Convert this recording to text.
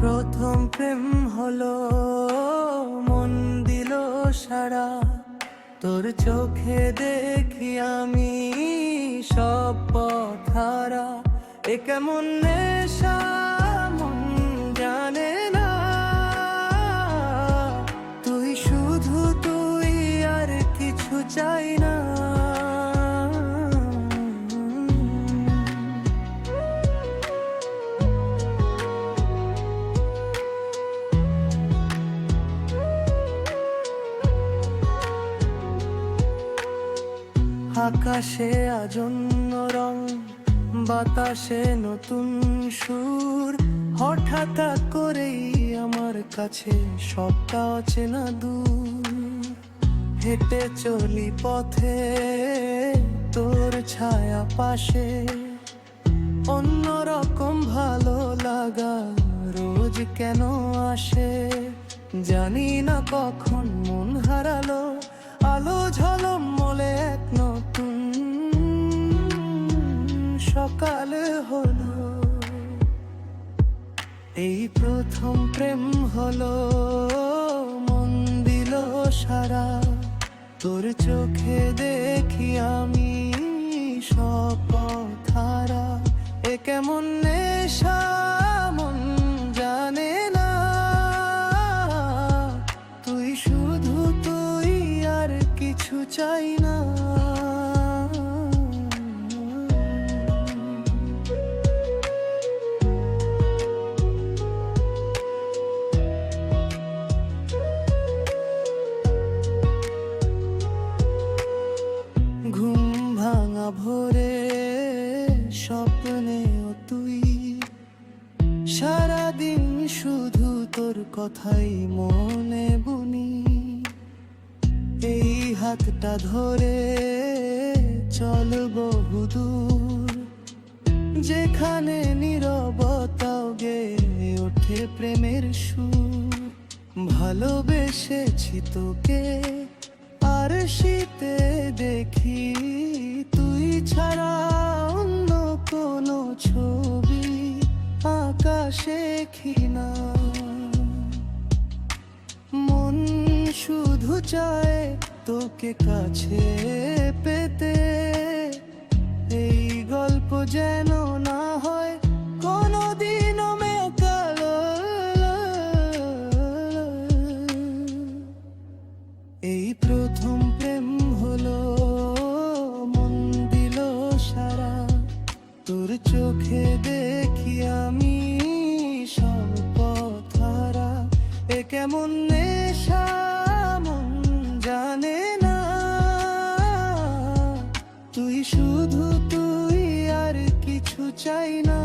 প্রথম প্রেম হলো, মন দিল সারা। তোর চোখে দেখি আমি সব পথারা। এ কেমন নেশা, মন জানে না। তুই শুধু তুই আর কিছু চাই না। আকাশে আজন্য রং, বাতাসে নতুন সুর। হঠাৎ করেই আমার কাছে সবটা অচেনা দূর। হেঁটে চলি পথে, তোর ছায়া পাশে। অন্যরকম ভালো লাগা রোজ কেন আসে? জানি না কখন মন হারালো, আলো ঝলম মলে এক সকাল হলো। এই প্রথম প্রেম হলো। মন দিল সারা। তোর চোখে দেখি আমি সব পথারা এ কেমন নেশা, মন জানে না। তুই শুধু তুই আর কিছু চাই সারাদিন শুধু তোর কথাই মনে বুনি। এই হাতটা ধরে চল বহুদূর যেখানে নীরবতাও গে ওঠে প্রেমের সুর। ভালোবেসেছি তোকে আর শীতে আকাশে খিনা মন শুধু চায় তোকে কাছে পেতে। এই গল্প যেন না হয় কোনোদিনও মেকালো এই প্রথম প্রেম হলো, মন দিল সারা। তোর চোখে দেখি আমি সব পথারা এ কেমন নেশা, মন জানে না। তুই শুধু, তুই আর কিছু চাই না।